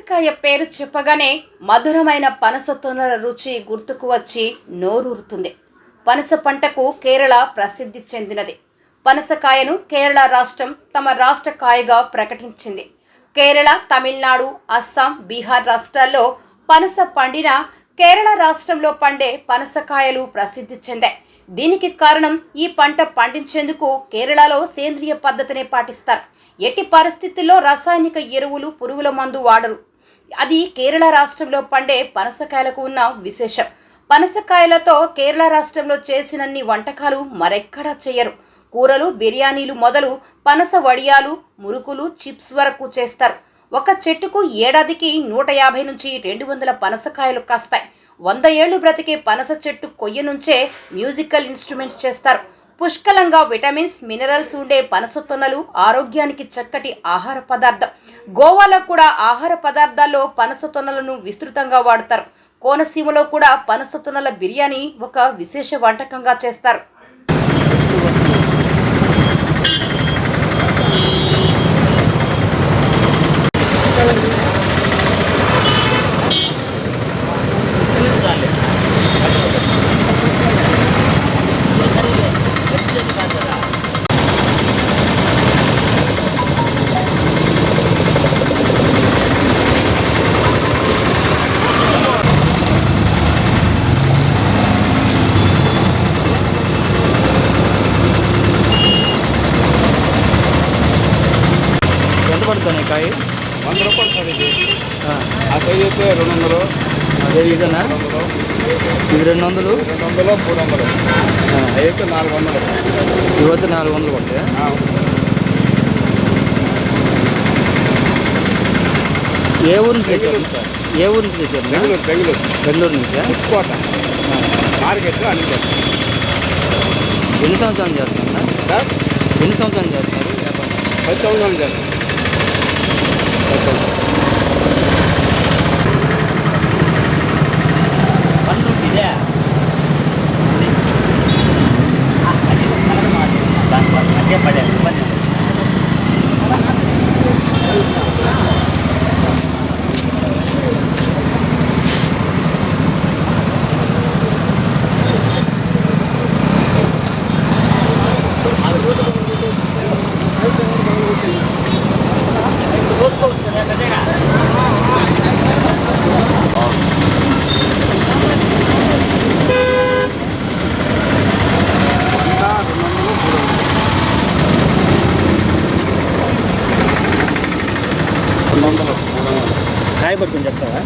పనసకాయ పేరు చెప్పగానే మధురమైన పనస తొనల రుచి గుర్తుకు వచ్చి నోరూరుతుంది. పనస పంటకు కేరళ ప్రసిద్ధి చెందినది. పనసకాయను కేరళ రాష్ట్రం తమ రాష్ట్ర కాయగా ప్రకటించింది. కేరళ తమిళనాడు అస్సాం బీహార్ రాష్ట్రాల్లో పనస పండిన కేరళ రాష్ట్రంలో పండే పనసకాయలు ప్రసిద్ధి చెందాయి. దీనికి కారణం ఈ పంట పండించేందుకు కేరళలో సేంద్రియ పద్ధతినే పాటిస్తారు. ఎట్టి పరిస్థితుల్లో రాసాయనిక ఎరువులు పురుగుల మందు వాడరు. అది కేరళ రాష్ట్రంలో పండే పనసకాయలకు ఉన్న విశేషం. పనసకాయలతో కేరళ రాష్ట్రంలో చేసినన్ని వంటకాలు మరెక్కడా చేయరు. కూరలు బిర్యానీలు మొదలు పనస వడియాలు మురుకులు చిప్స్ వరకు చేస్తారు. ఒక చెట్టుకు ఏడాదికి నూట యాభై నుంచి రెండు వందల పనసకాయలు కాస్తాయి. వంద ఏళ్ళు బ్రతికే పనస చెట్టు కొయ్య నుంచే మ్యూజికల్ ఇన్స్ట్రుమెంట్స్ చేస్తారు. పుష్కలంగా విటమిన్స్ మినరల్స్ ఉండే పనస తొనలు ఆరోగ్యానికి చక్కటి ఆహార పదార్థం. గోవాలో కూడా ఆహార పదార్థాల్లో పనస తొనలను విస్తృతంగా వాడతారు. కోనసీమలో కూడా పనస తొనల బిర్యానీ ఒక విశేష వంటకంగా చేస్తారు. పడుతుంది కాయ? వంద రూపాయలు సార్ ఇది. ఆ, సైజ్ అయితే రెండు వందలు అదే ఇదేనా? ఇది రెండు వందలు రెండు వందలు మూడు వందలు అయితే నాలుగు వందలు ఇవి అయితే నాలుగు వందలు పడతాయి ఆ, ఏ ఊరు నుంచి తెచ్చారు? సార్. ఏ ఊరు నుంచి తెచ్చారు? బెంగళూరు బెంగళూరు. బెంగళూరు నుంచి ఉసుకోట మార్కెట్లో అన్ని చేస్తాం ఎన్ని సంవత్సరాలు చేస్తున్నారు? సార్? ఎన్ని సంవత్సరాలు చేస్తున్నారు? పది సంవత్సరాలు చేస్తాం పది సంవత్సరాలు రెండు వందలు. చెప్తావా?